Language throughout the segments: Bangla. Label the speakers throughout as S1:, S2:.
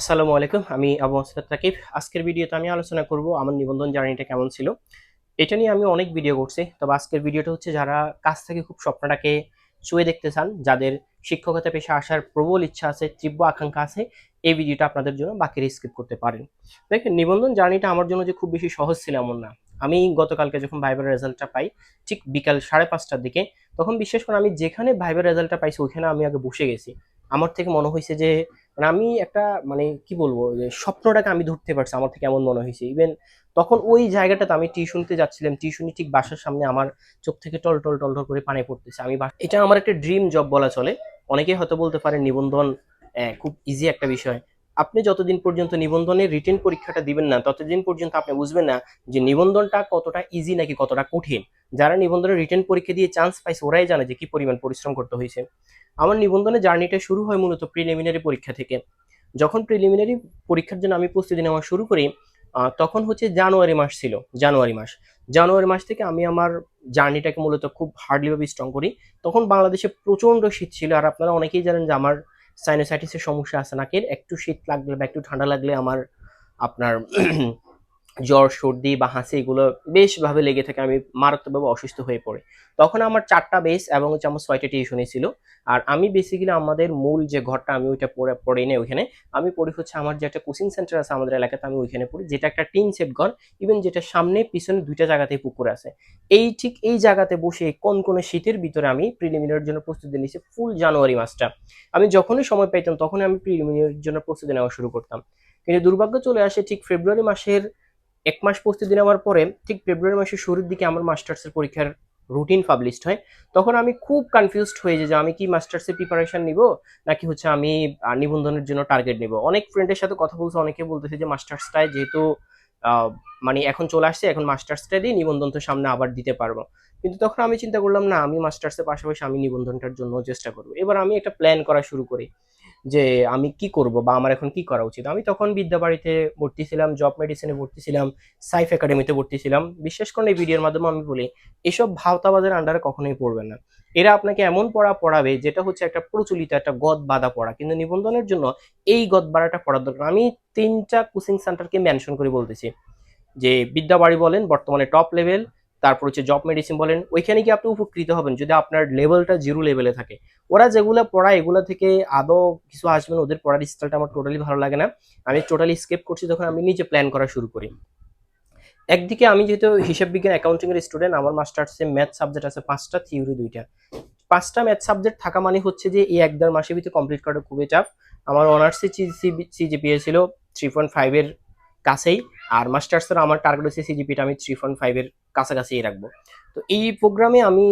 S1: আসসালামু আলাইকুম, আমি আবু মাসুদ রাকিব। আজকের ভিডিওতে আমি আলোচনা করব আমার নিবন্ধন জার্নিটা কেমন ছিল। এটা নিয়ে আমি অনেক ভিডিও করছি, তবে আজকের ভিডিওটা হচ্ছে যারা কাছ থেকে খুব স্বপ্নটাকে ছুঁয়ে দেখতে চান, যাদের শিক্ষকতা পেশা আসার প্রবল ইচ্ছা আছে, তীব্র আকাঙ্ক্ষা আছে, এই ভিডিওটা আপনাদের জন্য বাকির স্কিপ করতে পারেন। দেখেন, নিবন্ধন জার্নিটা আমার জন্য যে খুব বেশি সহজ ছিল এমন না। আমি গতকালকে যখন ভাইবার রেজাল্টটা পাই, ঠিক বিকাল সাড়ে পাঁচটার দিকে, তখন বিশেষ করে আমি যেখানে ভাইবার রেজাল্টটা পাইছি, ওইখানে আমি আগে বসে গেছি। আমার থেকে মনে হয়েছে যে মানে আমি একটা মানে কি বলব, যে স্বপ্নটাকে আমি ধরতে পারছি, আমার থেকে এমন মনে হয়েছে। ইভেন তখন ওই জায়গাটাতে আমি টিউশনিতে যাচ্ছিলাম টিউশনি ঠিক বাসার সামনে আমার চোখ থেকে টল টল টল টল করে পানি পড়তেছে। আমি এটা আমার একটা ড্রিম জব বলা চলে। অনেকেই হয়তো বলতে পারে নিবন্ধন খুব ইজি একটা বিষয়। আপনি যতদিন পর্যন্ত নিবন্ধনের রিটেন পরীক্ষাটা দিবেন না, ততদিন পর্যন্ত আপনি বুঝবেন না যে নিবন্ধনটা কতটা ইজি নাকি কতটা কঠিন। যারা নিবন্ধনের রিটেন পরীক্ষা দিয়ে চান্স পাইছে, ওরাই জানে যে কি পরিমাণ পরিশ্রম করতে হয়েছে। আমার নিবন্ধনের জার্নিটা শুরু হয় মূলত প্রিলিমিনারি পরীক্ষা থেকে। যখন প্রিলিমিনারি পরীক্ষার জন্য আমি প্রস্তুতি নেওয়া শুরু করি তখন হচ্ছে জানুয়ারি মাস ছিল, জানুয়ারি মাস। জানুয়ারি মাস থেকে আমি আমার জার্নিটাকে মূলত খুব হার্ডলিভাবে স্ট্রং করি। তখন বাংলাদেশে প্রচণ্ড শীত ছিল, আর আপনারা অনেকেই জানেন যে আমার সাইনোসাইটিসের সমস্যা আছে নাকের একটু শীত লাগলে বা একটু ঠান্ডা লাগলে আমার আপনার জ্বর, সর্দি বা হাসি এগুলো বেশভাবে লেগে থাকে, আমি মারাত্মকভাবে অসুস্থ হয়ে পড়ে। তখন আমার চারটা বেস এবং হচ্ছে আমার ছয়টা টিউশনই ছিল। আর আমি বেসিক্যালি আমাদের মূল যে ঘরটা আমি ওইটা পড়ে পড়ে নেই ওইখানে। আমি পড়ি হচ্ছে আমার যে একটা কোচিং সেন্টার আছে আমাদের এলাকাতে, আমি ওইখানে পড়ি। যেটা একটা টিন সেট ঘর ইভেন যেটা সামনে পিছনে দুইটা জায়গাতেই পুকুর আছে। এই ঠিক এই জায়গাতে বসে কোন কোন শীতের ভিতরে আমি প্রিলিমিনারির জন্য প্রস্তুতি নিয়েছি ফুল জানুয়ারি মাসটা। আমি যখনই সময় পাইতাম, তখনই আমি প্রিলিমিনারির জন্য প্রস্তুতি নেওয়া শুরু করতাম। কিন্তু দুর্ভাগ্য চলে আসে ঠিক ফেব্রুয়ারি মাসের এক মাস প্রস্তুতি নেওয়ার পরে ঠিক ফেব্রুয়ারি মাসের শুরুর দিকে আমার মাস্টার্সের পরীক্ষার রুটিন পাবলিশড হয়। তখন আমি খুব কনফিউজড হয়ে যে আমি কি মাস্টার্সের প্রিপারেশন নিব, নাকি হচ্ছে আমি নিবন্ধনের জন্য টার্গেট নিব? অনেক ফ্রেন্ডের সাথে কথা বলছে, অনেকে বলতেছে যে, মাস্টার্সটায় যেহেতু মানে এখন চলে আসছে, এখন মাস্টার্সটা দিয়ে নিবন্ধন তো সামনে আবার দিতে পারব। কিন্তু তখন আমি চিন্তা করলাম, না, আমি মাস্টার্সের পাশাপাশি আমি নিবন্ধনটার জন্য চেষ্টা করব। এবার আমি একটা প্ল্যান করা শুরু করি। যে আমি কি করব বা আমার এখন কি করা উচিত? আমি তখন বিদ্যাবাড়িতে ভর্তি ছিলাম জব মেডিসিনে ভর্তি ছিলাম সাইফ একাডেমিতে ভর্তি ছিলাম। বিশেষ করে এই ভিডিওর মাধ্যমে আমি বলি, এসব ভাওতাবাদের আন্ডারে কখনোই পড়বেন না। এরা আপনাকে এমন পড়া পড়াবে, যেটা হচ্ছে একটা প্রচলিত একটা গদ বাঁধা পড়া। কিন্তু নিবন্ধনের জন্য এই গদ বাড়াটা পড়ার দরকার। আমি তিনটা কোচিং সেন্টারকে মেনশন করে বলতেছি। যে বিদ্যাবাড়ি বলেন, বর্তমানে টপ লেভেল তারপর হচ্ছে জব মেডিসিন বলেন, ওইখানে কি আপনি উপকৃত হবেন যদি আপনার লেভেলটা জিরো লেভেলে থাকে। ওরা যেগুলো পড়ায় এগুলো থেকে আদৌ কিছু আসবে না, ওদের পড়ার স্টাইলটা আমার টোটালি ভালো লাগে না। আমি টোটালি স্কেপ করছি তখন আমি নিজে প্ল্যান করা শুরু করি। একদিকে আমি যেহেতু হিসাব বিজ্ঞান অ্যাকাউন্টিং এর স্টুডেন্ট আমার মাস্টার্সে ম্যাথ সাবজেক্ট আছে, পাঁচটা থিওরি দুইটা। পাঁচটা ম্যাথ সাবজেক্ট থাকা মানে হচ্ছে যে এই এক দেড় মাসের ভিতরে কমপ্লিট করাটা খুবই টাফ আমার অনার্সে সিজিপিএ ছিল থ্রি পয়েন্ট ফাইভের কাছেই। আর মাস্টার্সের আমার টার্গেট হচ্ছে সিজিপিটা আমি থ্রি পয়েন্ট ফাইভের কাছাকাছিই রাখব। তো এই প্রোগ্রামে আমি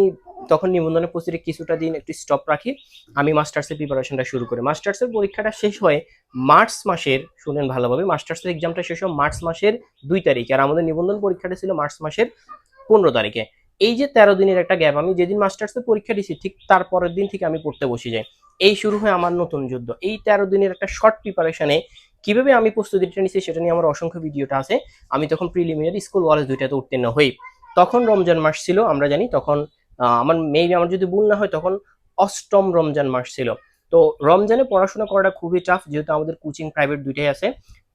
S1: তখন নিবন্ধনের প্রস্তুতি কিছুটা দিন একটু স্টপ রাখি, আমি মাস্টার্সের প্রিপারেশনটা শুরু করি। মাস্টার্সের পরীক্ষাটা শেষ হয় মার্চ মাসের, শুনেন ভালোভাবে মাস্টার্সের এক্সামটা শেষ হয় মার্চ মাসের দুই তারিখে, আর আমাদের নিবন্ধন পরীক্ষাটা ছিল মার্চ মাসের পনেরো তারিখে। এই যে তেরো দিনের একটা গ্যাপ আমি যেদিন মাস্টার্সের পরীক্ষা দিছি, ঠিক তার পরের দিন থেকে আমি পড়তে বসে যাই। এই শুরু হয় আমার নতুন যুদ্ধ। এই তেরো দিনের একটা শর্ট প্রিপারেশনে কীভাবে আমি প্রস্তুতিটা নিচ্ছি সেটা নিয়ে আমার অসংখ্য ভিডিওটা আছে। আমি তখন প্রিলিমিনারি স্কুল ওয়ালেজ দুইটাতে উত্তীর্ণ হই। তখন রমজান মাস ছিল, আমরা জানি, তখন আমার মেবি আমার যদি ভুল না হয়, তখন অষ্টম রমজান মাস ছিল। তো রমজানে পড়াশোনা করাটা খুবই টাফ যেহেতু আমাদের কোচিং প্রাইভেট দুইটাই আছে।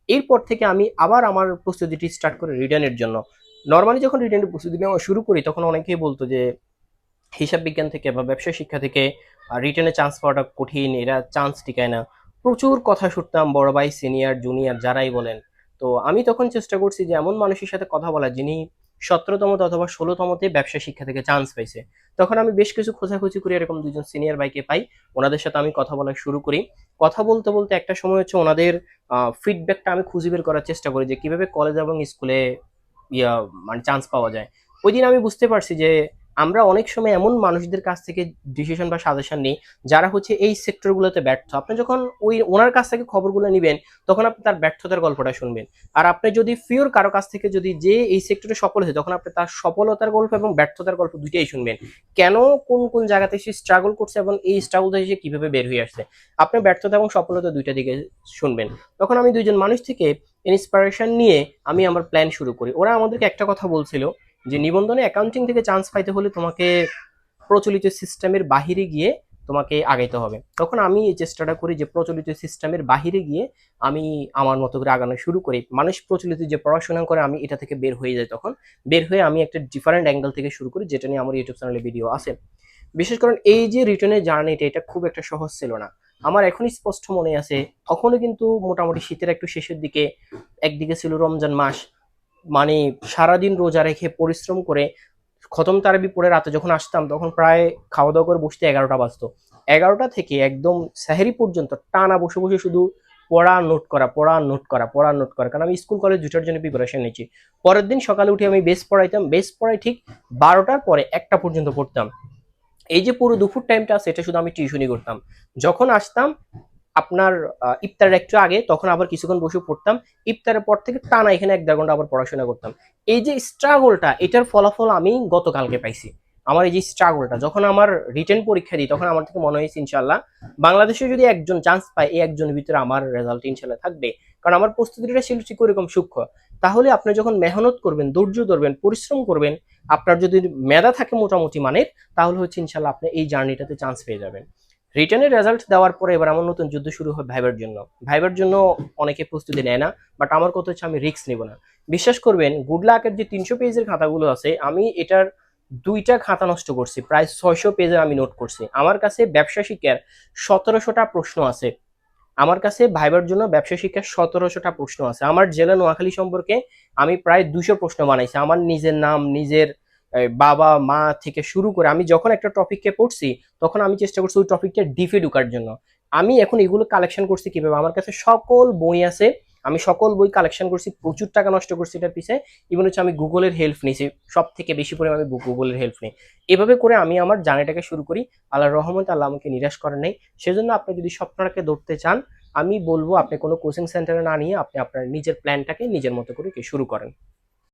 S1: এরপর থেকে আমি আবার আমার প্রস্তুতিটি স্টার্ট করি রিটার্নের জন্য। নর্মালি যখন রিটার্নের প্রস্তুতি নেওয়া শুরু করি, তখন অনেকেই বলতো যে, হিসাব বিজ্ঞান থেকে বা ব্যবসা শিক্ষা থেকে রিটার্নে চান্স পাওয়াটা কঠিন, এরা চান্স টিকায় না। প্রচুর কথা শুনতাম, বড় ভাই সিনিয়র জুনিয়র যারাই বলেন। তো আমি তখন চেষ্টা করছি যে এমন মানুষের সাথে কথা বলা যিনি সতেরোতমতে অথবা ষোলোতমতে ব্যবসা শিক্ষা থেকে চান্স পাইছে। তখন আমি বেশ কিছু খোঁজাখুঁজি করি এরকম দুজন সিনিয়র ভাইকে পাই। ওনাদের সাথে আমি কথা বলা শুরু করি। কথা বলতে বলতে একটা সময় হচ্ছে ওনাদের ফিডব্যাকটা আমি খুঁজে বের করার চেষ্টা করি যে কীভাবে কলেজ এবং স্কুলে ইয়া মানে চান্স পাওয়া যায়। ওই দিন আমি বুঝতে পারছি যে আমরা অনেক সময় এমন মানুষদের কাছ থেকে ডিসিশন বা সাজেশন নিই, যারা হচ্ছে এই সেক্টরগুলোতে ব্যর্থ। আপনি যখন ওই ওনার কাছ থেকে খবরগুলো নেবেন, তখন আপনি তার ব্যর্থতার গল্পটা শুনবেন। আর আপনি যদি ফিওর কারও কাছ থেকে যদি যে এই সেক্টরে সফল হয়েছে, তখন আপনি তার সফলতার গল্প এবং ব্যর্থতার গল্প দুইটাই শুনবেন। কেন কোন কোন জায়গাতে সে স্ট্রাগল করছে এবং এই স্ট্রাগল থেকে সে কীভাবে বের হয়ে আসছে? আপনি ব্যর্থতা এবং সফলতা দুইটা দিকে শুনবেন। তখন আমি দুইজন মানুষ থেকে ইন্সপিরেশন নিয়ে আমি আমার প্ল্যান শুরু করি। ওরা আমাদেরকে একটা কথা বলছিল যে নিবন্ধনে অ্যাকাউন্টিং থেকে চান্স পাইতে হলে তোমাকে প্রচলিত সিস্টেমের বাহিরে গিয়ে তোমাকে আগাইতে হবে। তখন আমি এই চেষ্টাটা করি যে প্রচলিত সিস্টেমের বাহিরে গিয়ে আমি আমার মতো করে আগানো শুরু করি। মানুষ প্রচলিত যে পড়াশোনা করে, আমি এটা থেকে বের হয়ে যাই তখন। বের হয়ে আমি একটা ডিফারেন্ট অ্যাঙ্গেল থেকে শুরু করি, যেটা নিয়ে আমার ইউটিউব চ্যানেলে ভিডিও আছে। বিশেষ করে এই যে রিটার্নের জার্নিটা এটা খুব একটা সহজ ছিল না। আমার এখনই স্পষ্ট মনে আছে, তখনও কিন্তু মোটামুটি শীতের একটু শেষের দিকে, একদিকে ছিল রমজান মাস মানে সারাদিন রোজা রেখে পরিশ্রম করে খতম তারাবি পড়ে রাতে যখন আসতাম, তখন প্রায় খাওয়া দাওয়া করে বসতে এগারোটা বাজতো। এগারোটা থেকে একদম সাহেরি পর্যন্ত টানা বসে বসে শুধু পড়া, নোট করা, পড়া, নোট করা, পড়া, নোট করা। কারণ আমি স্কুল, কলেজ দুটার জন্য প্রিপারেশন নিয়েছি। পরের দিন সকালে উঠে আমি বেস পড়াইতাম। বেস পড়াই ঠিক বারোটার পরে একটা পর্যন্ত পড়তাম। এই যে পুরো দুপুর টাইমটা সেটা শুধু আমি টিউশনই করতাম। যখন আসতাম আপনার ইফতারের একটু আগে তখন আবার কিছুক্ষণ বসে পড়তাম। ইফতারের পর থেকে টানা এখানে এক দেড় ঘণ্টা আবার পড়াশোনা করতাম। এই যে স্ট্রাগলটা এটার ফলাফল আমি গতকালকে পাইছি। আমার এই যে স্ট্রাগলটা যখন আমার রিটেন পরীক্ষা দিই, তখন আমার থেকে মনে হয়েছে ইনশাল্লাহ বাংলাদেশে যদি একজন চান্স পায়, এই একজনের ভিতরে আমার রেজাল্ট ইনশাল্লাহ থাকবে। কারণ আমার প্রস্তুতিটা ছিল ঠিক ওরকম সূক্ষ্ম। তাহলে আপনি যখন মেহনত করবেন, ধৈর্য ধরবেন, পরিশ্রম করবেন, আপনার যদি মেধা থাকে মোটামুটি মানের, তাহলে হচ্ছে ইনশাল্লাহ আপনি এই জার্নিটাতে চান্স পেয়ে যাবেন। রিটার্নের রেজাল্ট দেওয়ার পরে এবার আমার নতুন যুদ্ধ শুরু হয় ভাইবার জন্য। ভাইবার জন্য অনেকে প্রস্তুতি নেয় না বাট আমার কথা হচ্ছে আমি রিস্ক নিব না। বিশ্বাস করবেন গুড লাকের যে তিনশো পেজের খাতাগুলো আছে, আমি এটার দুইটা খাতা নষ্ট করছি, প্রায় ছয়শো পেজের আমি নোট করছি। আমার কাছে ব্যবসা শিক্ষার সতেরোশোটা প্রশ্ন আছে। আমার কাছে ভাইবার জন্য ব্যবসা শিক্ষার সতেরোশোটা প্রশ্ন আছে। আমার জেলা নোয়াখালী সম্পর্কে আমি প্রায় দুশো প্রশ্ন বানাইছি। আমার নিজের নাম, নিজের বাবা, মা থেকে শুরু করে আমি যখন একটা টপিককে পড়ছি, তখন আমি চেষ্টা করছি ওই টপিকটা ডিপে ঢুকার জন্য। আমি এখন এগুলো কালেকশন করছি কীভাবে? আমার কাছে সকল বই আছে, আমি সকল বই কালেকশন করছি, প্রচুর টাকা নষ্ট করছি এটার পিছে। ইভেন হচ্ছে আমি গুগলের হেল্প নিয়েছি সব থেকে বেশি পরিমাণে আমি গুগলের হেল্প নিই। এভাবে করে আমি আমার জার্নিটাকে শুরু করি। আল্লাহ রহমত আল্লাহ আমাকে নিরাশ করেন নাই। সেজন্য আপনি যদি স্বপ্নটাকে ধরতে চান, আমি বলব আপনি কোনো কোচিং সেন্টারে না নিয়ে আপনি আপনার নিজের প্ল্যানটাকে নিজের মতো করে শুরু করেন।